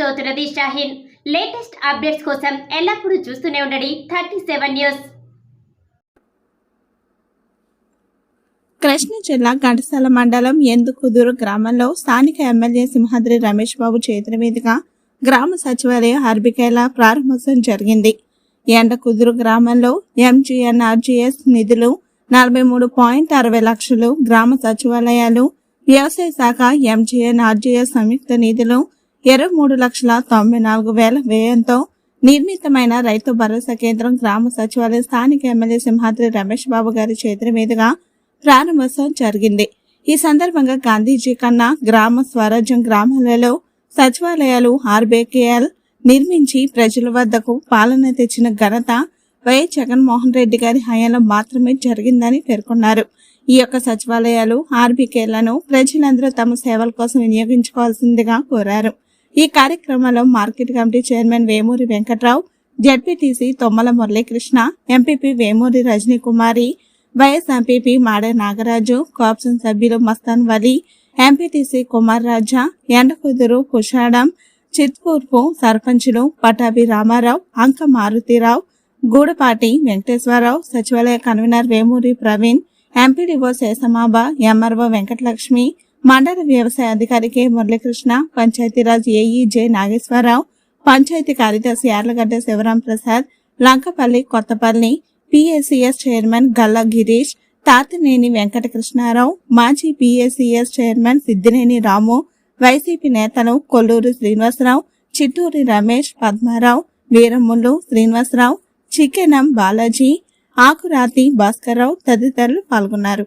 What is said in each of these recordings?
చౌతురది Shaheen. Latest updates కోసం ఎల్లప్పుడూ చూస్తూనే ఉండండి థర్టీ సెవెన్ న్యూస్. కృష్ణా జిల్లా ఘటసాల మండలం ఎందుకుదురు గ్రామంలో స్థానిక ఎమ్మెల్యే సింహాద్రి రమేష్ బాబు చేతుల మీదుగా గ్రామ సచివాలయ హార్బికేల ప్రారంభోత్సవం జరిగింది. ఎండకుదురు గ్రామంలో ఎంజీఎన్ఆర్జీఎస్ నిధులు నలభై మూడు పాయింట్ అరవై లక్షలు గ్రామ సచివాలయాలు వ్యవసాయ శాఖ ఎంజీఎన్ఆర్జీఎస్ సంయుక్త నిధులు ఇరవై మూడు లక్షల తొంభై నాలుగు వేల వ్యయంతో నిర్మితమైన రైతు భరోసా కేంద్రం గ్రామ సచివాలయం స్థానిక ఎమ్మెల్యే సింహాద్రి రమేష్ బాబు గారి చేతుల మీదుగా ప్రారంభోత్సవం జరిగింది. ఈ సందర్భంగా గాంధీజీ కన్నా గ్రామ స్వరాజ్యం గ్రామాలలో సచివాలయాలు ఆర్బేకేఎల్ నిర్మించి ప్రజల వద్దకు పాలన తెచ్చిన ఘనత వైఎస్ జగన్మోహన్ రెడ్డి గారి హయాంలో మాత్రమే జరిగిందని పేర్కొన్నారు. ఈ యొక్క సచివాలయాలు ఆర్బీకేలను ప్రజలందరూ తమ సేవల కోసం వినియోగించుకోవాల్సిందిగా కోరారు. ఈ కార్యక్రమంలో market committee chairman Vemuri Venkatrao ZPTC Tommala Muralikrishna MPP Vemuri Rajani Kumari vice MPP Made Nagaraju cooption సభ్యులు మస్తాన్ వలి ఎంపీటీసీ కుమార్ రాజా ఎండకుదురు కుషాడం చిత్పూర్పు సర్పంచులు పటాభి రామారావు అంక మారుతిరావు గూడపాటి వెంకటేశ్వరరావు సచివాలయ కన్వీనర్ వేమూరి ప్రవీణ్ ఎంపీడీఓ శేషమాబ ఎంఆర్ఓ వెంకటలక్ష్మి మండల వ్యవసాయ అధికారి K Muralikrishna Panchayati Raj AE J Nageswararao panchayat కార్యదర్శి యార్లగడ్డ శివరాం ప్రసాద్ లంకపల్లి కొత్తపల్లి పిఎస్సిఎస్ చైర్మన్ గల్లా గిరీష్ తాతినేని వెంకటకృష్ణారావు మాజీ PSCS chairman Siddineni Ramu YCP నేతలు కొల్లూరు శ్రీనివాసరావు చిట్టూరి రమేష్ పద్మారావు వీరములు శ్రీనివాసరావు చికెనం బాలాజీ ఆకురాతి భాస్కర్రావు తదితరులు పాల్గొన్నారు.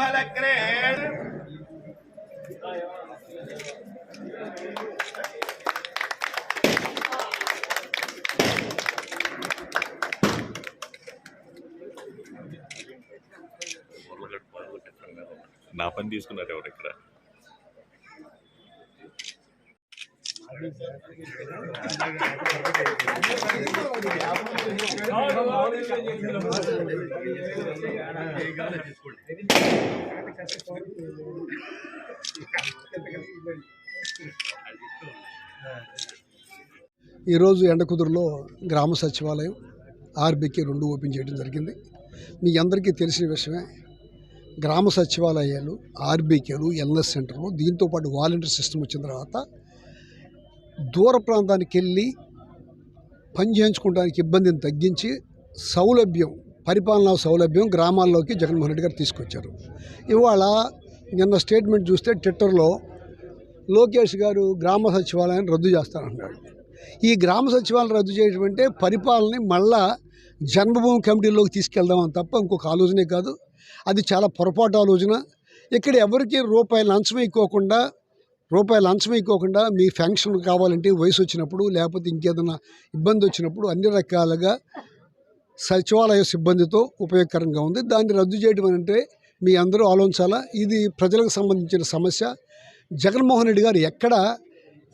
శుభలగ్నే నా పని తీసుకున్నారు ఎవరు ఇక్కడ? ఈరోజు ఎండకుదురులో గ్రామ సచివాలయం ఆర్బీకే రెండు ఓపెన్ చేయడం జరిగింది. మీ అందరికీ తెలిసిన విషయమే గ్రామ సచివాలయాలు ఆర్బీకేలు ఎల్ఎస్ సెంటర్లు దీంతోపాటు వాలంటీర్ సిస్టమ్ వచ్చిన తర్వాత దూర ప్రాంతానికి వెళ్ళి పని చేయించుకోవడానికి ఇబ్బందిని తగ్గించి సౌలభ్యం పరిపాలనా సౌలభ్యం గ్రామాల్లోకి జగన్మోహన్ రెడ్డి గారు తీసుకొచ్చారు. ఇవాళ నిన్న స్టేట్మెంట్ చూస్తే ట్విట్టర్లో లోకేష్ గారు గ్రామ సచివాలయాన్ని రద్దు చేస్తారన్నాడు ఈ గ్రామ సచివాలయం రద్దు చేయడం అంటే పరిపాలనని మళ్ళా జన్మభూమి కమిటీలోకి తీసుకెళ్దామని తప్ప ఇంకొక ఆలోచనే కాదు. అది చాలా పొరపాటు ఆలోచన. ఇక్కడ ఎవరికి రూపాయి లంచం ఇవ్వకుండా రూపాయలు లంచం ఇవ్వకుండా మీ ఫంక్షన్ కావాలంటే వయసు వచ్చినప్పుడు లేకపోతే ఇంకేదైనా ఇబ్బంది వచ్చినప్పుడు అన్ని రకాలుగా సచివాలయ సిబ్బందితో ఉపయోగకరంగా ఉంది. దాన్ని రద్దు చేయడం అంటే మీ అందరూ ఆలోచించాలా? ఇది ప్రజలకు సంబంధించిన సమస్య. జగన్మోహన్ రెడ్డి గారు ఎక్కడ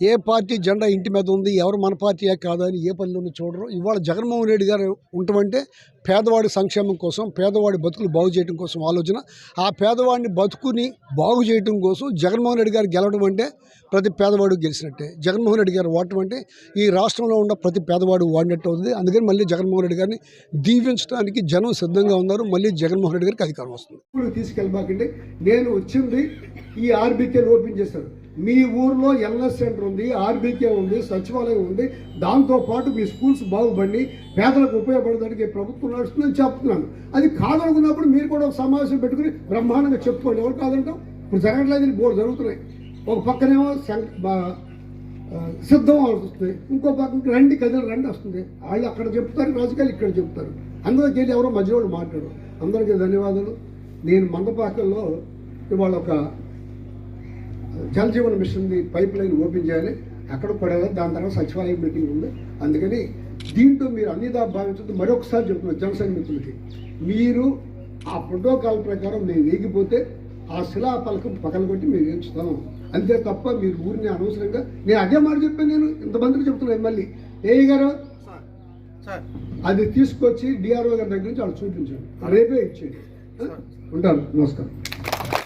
ఏ పార్టీ జెండా ఇంటి మీద ఉంది ఎవరు మన పార్టీయే కాదని ఏ పనిలోనూ చూడరు. ఇవాళ జగన్మోహన్ రెడ్డి గారు ఉండమంటే పేదవాడి సంక్షేమం కోసం పేదవాడి బతుకులు బాగు చేయడం కోసం ఆలోచన. ఆ పేదవాడిని బతుకుని బాగు చేయడం కోసం జగన్మోహన్ రెడ్డి గారు గెలవడం అంటే ప్రతి పేదవాడు గెలిచినట్టే. జగన్మోహన్ రెడ్డి గారు ఓటం అంటే ఈ రాష్ట్రంలో ఉన్న ప్రతి పేదవాడు వాడినట్టు అవుతుంది. అందుకని మళ్ళీ జగన్మోహన్ రెడ్డి గారిని దీవించడానికి జనం సిద్ధంగా ఉన్నారు. మళ్ళీ జగన్మోహన్ రెడ్డి గారికి అధికారం వస్తుంది. స్కూల్కి తీసుకెళ్ళబాకండి నేను వచ్చింది ఈ ఆర్బీకేని ఓపెన్ చేశాను. మీ ఊర్లో ఎల్ఎస్ సెంటర్ ఉంది ఆర్బీకే ఉంది సచివాలయం ఉంది. దాంతోపాటు మీ స్కూల్స్ బాగుపడి పేదలకు ఉపయోగపడడానికి ప్రభుత్వం నడుస్తుందని చెప్తున్నాను. అది కాదనుకున్నప్పుడు మీరు కూడా ఒక సమావేశం పెట్టుకుని బ్రహ్మాండంగా చెప్పుకోండి. ఎవరు కాదంటాం ఇప్పుడు జరగట్లేదు బోర్డు జరుగుతున్నాయి. ఒక పక్కనేమో సిద్ధం అవుతుంది ఇంకో పక్కన రండి కదిలి రండి వస్తుంది. వాళ్ళు అక్కడ చెప్తారు రాజకీయాలు ఇక్కడ చెప్తారు. అందరికీ వెళ్ళి ఎవరో మధ్యలో వాళ్ళు మాట్లాడు అందరికీ ధన్యవాదాలు. నేను మందపాకల్లో ఇవాళ ఒక జల్ జీవన్ మిషన్ది పైప్ లైన్ ఓపెన్ చేయాలి. అక్కడ పడేయాలి దాని తర్వాత సచివాలయం మీటింగ్ ఉంది. అందుకని దీంట్లో మీరు అన్నిదా భావించద్దు. మరొకసారి చెప్తున్నాను జనసేన మిత్రులకి మీరు ఆ ప్రోటోకాల్ ప్రకారం మేము వేగిపోతే ఆ శిలా పలకం పగలగొట్టి మేము ఎంచుతాం అంతే తప్ప మీరు ఊరిని అనవసరంగా నేను అదే మాట చెప్పాను నేను. ఇంతమందికి చెప్తున్నాను మళ్ళీ ఏ గారు అది తీసుకొచ్చి డిఆర్ఓ గారి దగ్గర నుంచి వాళ్ళు చూపించండి. రేపే ఇచ్చేయండి. ఉంటాను. నమస్కారం.